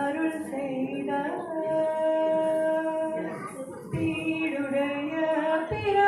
அருள் செய்த பீடுடைய பிற